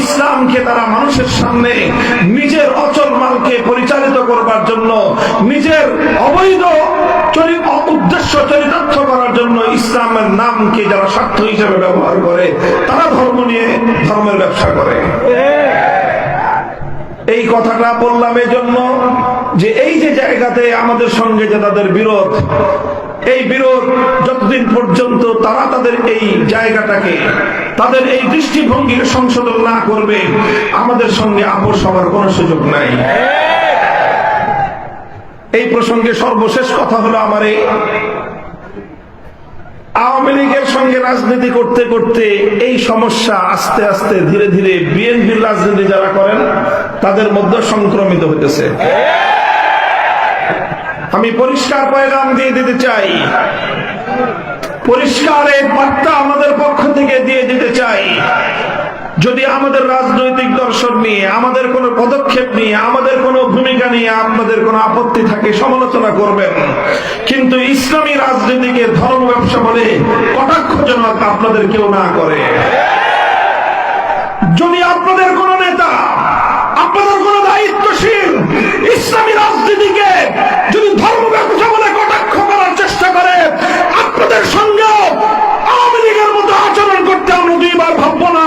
ইসলামকে তারা মানুষের সামনে নিজের অচল মালকে পরিচালিত করবার জন্য, নিজের অবৈধ উদ্দেশ্য চরিতার্থ করার জন্য ইসলামের নামকে যারা স্বার্থ হিসেবে ব্যবহার করে, তারা ধর্ম নিয়ে ধর্মের ব্যবসা করে। এই কথাটা বললাম এই জন্য যে এই যে জায়গাতে আমাদের সঙ্গে যে তাদের বিরোধ এই বিরোধ যতদিন পর্যন্ত তারা তাদের এই জায়গাটাকে, তাদের এই দৃষ্টিভঙ্গিকে সংশোধন না করবে, আমাদের সঙ্গে আপোষ হওয়ার কোনো সুযোগ নাই। এই প্রসঙ্গে সর্বশেষ কথা হলো আমার এই। আওয়ামী লীগের সঙ্গে রাজনীতি করতে করতে এই সমস্যা আস্তে আস্তে ধীরে ধীরে বিএনপির রাজনীতি যারা করেন, তাদের মধ্যে সংক্রমিত হতেছে আমি পরিষ্কার পয়গাম দিয়ে দিতে চাই। পরিষ্কার এক বার্তা আমাদের পক্ষ থেকে দিয়ে দিতে চাই। যদি আমাদের রাজনৈতিক দর্শন নিয়ে, আমাদের কোনো পদক্ষেপ নিয়ে, আমাদের কোনো ভূমিকা নিয়ে আপনাদের কোনো আপত্তি থাকে, সমালোচনা করবেন। কিন্তু ইসলামী রাজনীতিকে ধর্ম ব্যবসা বলে কটাক্ষজনক আপনাদের কেউ না করে। যদি আপনাদের কোন নেতা, আপনাদের কোন দায়িত্বশীল ইসলামী রাজনীতিকে যদি ধর্ম ব্যবসা বলে কটাক্ষ করার চেষ্টা করে, আপনাদের সঙ্গে আওয়ামী লীগের মতো আচরণ করতে আমরা দুইবার ভাববো না।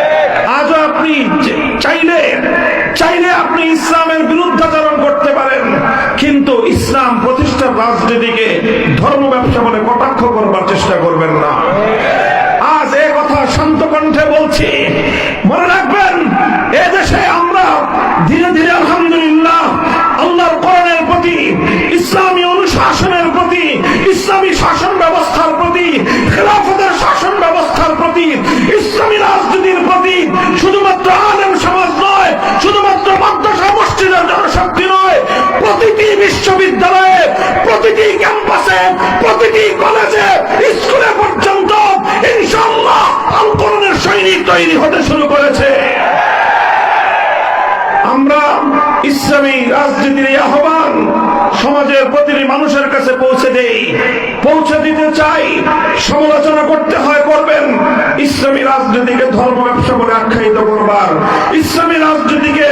ব্যবসা বলে কটাক্ষ করবার চেষ্টা করবেন না। আজ এ কথা শান্ত কণ্ঠে বলছি। মনে রাখবেন, এ দেশে আমরা ধীরে ধীরে আলহামদুলিল্লাহ আল্লাহর করণের প্রতি, ইসলামী অনুশাসনের প্রতি, ইসলামী শাসন ব্যবস্থার প্রতি, খেলাফতের শাসন ব্যবস্থার প্রতি, ইসলামী রাজনীতির প্রতি, শুধুমাত্র আলেম সমাজ নয়, শুধুমাত্র মাদ্রাসা, মসজিদের জনশক্তি নয় প্রতিটি বিশ্ববিদ্যালয়ে প্রতিটি ক্যাম্পাসে, প্রতিটি কলেজে, স্কুলে পর্যন্ত ইনশাল্লাহ আন্দোলনের সৈনিক তৈরি হতে শুরু করেছে। আমরা ইসলামী রাজনীতির আহ্বান সমাজের প্রতিটি মানুষের কাছে পৌঁছে দেই। পৌঁছে দিতে চাই, সমালোচনা করতে হয়, করবেন। ইসলামী রাজনীতিকে ধর্ম ব্যবসা বলে আখ্যায়িত করবার, ইসলামী রাজনীতিকে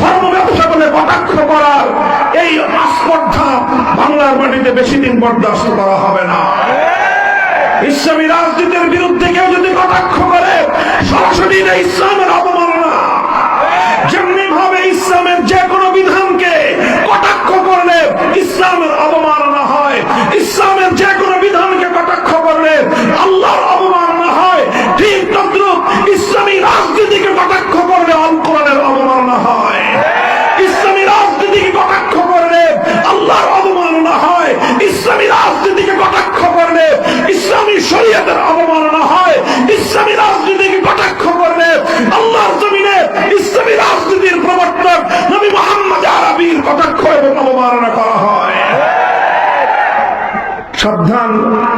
ধর্ম ব্যবসা বলে কটাক্ষ করার এই আস্পর্ধা বাংলার মাটিতে বেশি দিন বরদাস্ত করা হবে না। ইসলামী রাজনীতির বিরুদ্ধে কেউ যদি কটাক্ষ করে, সরাসরি ইসলামের অবমাননা সাবধান,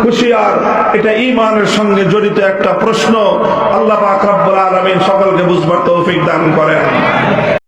হুশিয়ার। এটা ইমানের সঙ্গে জড়িত একটা প্রশ্ন। আল্লাহ আলমিন আলামিন সকলকে বুঝবার তৌফিক দান করেন।